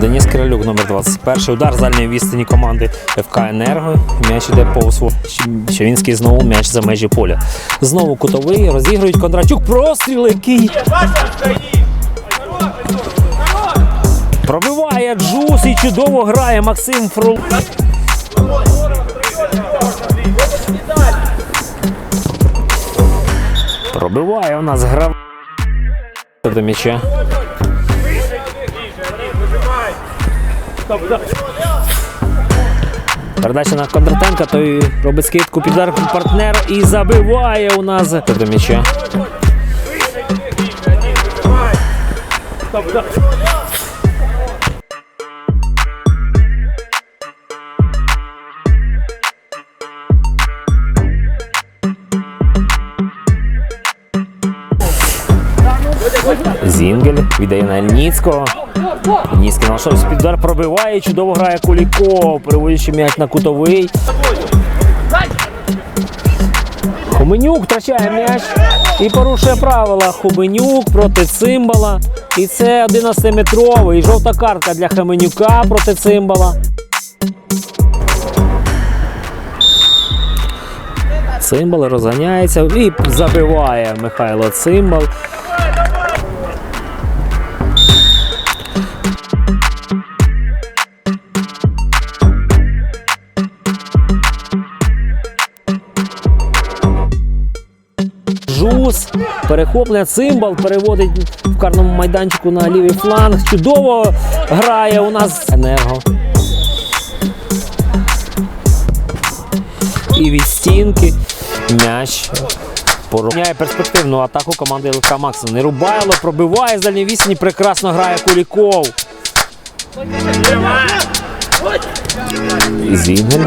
Деніс Кирилюк, номер 21. Удар з відстані команди ФК Енерго. М'яч іде по. Щавінський знову м'яч за межі поля. Знову кутовий. Розігрують Кондратюк. Простріл, який. Пробиває Джус і чудово грає Максим Фрол. Пробиває у нас грав до м'яча. Передача на Кондратенка, той робить скидку під удар партнер і забиває у нас до м'яча. Зінгель віддає на Ельніцького. Ельніцький знайшов під удар, пробиває, чудово грає Куліков, переводячи м'яч на кутовий. Хуменюк втрачає м'яч і порушує правила. Хуменюк проти цимбала. І це 11-метровий. Жовта картка для Хаменюка проти цимбала. Цимбал розганяється і забиває Михайло Цимбал. Перехоплення, цимбал переводить в карному майданчику на лівий фланг. Чудово грає у нас енерго. І від стінки м'яч порівняє перспективну атаку команди ЛК Максим. Нерубайло пробиває з дальньої відстані, прекрасно грає Куліков. Зінгель.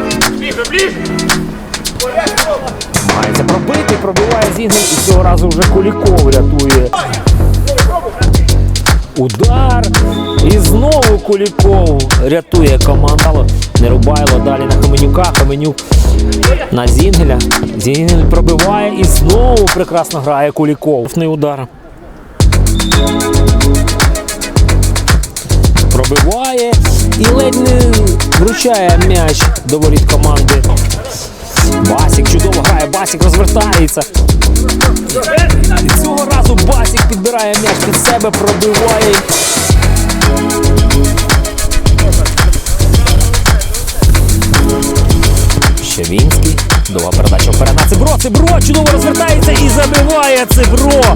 Намагається пробити, пробиває Зінгель і цього разу вже Куліков рятує. Удар. І знову Куліков рятує команду. Нерубайло далі на Хаменюка. Хаменюк на Зінгеля. Зінгель пробиває і знову прекрасно грає Куліков. Не удар. Пробиває і ледь не вручає м'яч до воріт команди. Басік чудово грає, Басік розвертається. І цього разу Басік підбирає м'яч під себе, пробиває. Щавінський. Довга передача вперед на Цибро. Цибро чудово розвертається і забиває Цибро.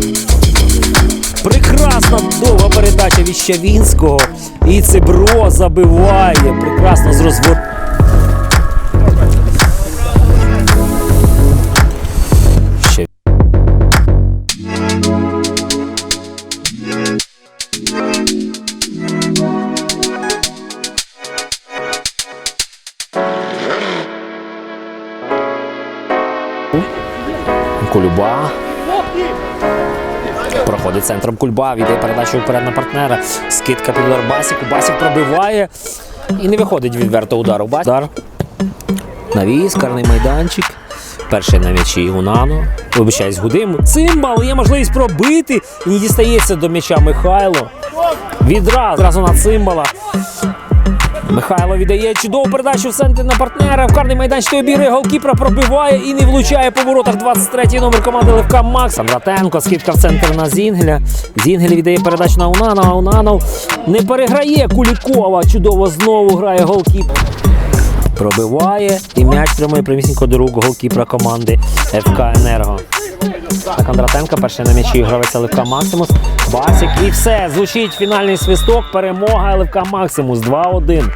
Прекрасна довга передача від Щавінського. І Цибро забиває. Прекрасно з розвор. Кульба. Проходить центром Кульба, віддає передачу вперед на партнера. Скидка під удар Басіку. Басік пробиває і не виходить відверто удару. Удар. Навіс, карний майданчик. Перший на м'ячі Гунано. Вибачаюсь, Гудим. Цимбал є можливість пробити. І не дістається до м'яча Михайло. Відразу на цимбала. Михайло віддає чудову передачу в центр на партнера. В карний майданчик обігрує голкіпера, пробиває і не влучає по воротах. 23-й номер команди Левка Макс. Сандратенко, скидка в центр на Зінгеля. Зінгель віддає передачу на Унанова. Унанов не переграє Кулікова. Чудово знову грає голкіпер. Пробиває і м'яч прямує прямісінько до рук голкіпера команди ФК Енерго. На Кондратенка перший на м'ячі гравець ЛФК Максимус. Басік і все. Звучить фінальний свисток. Перемога ЛФК Максимус 2-1.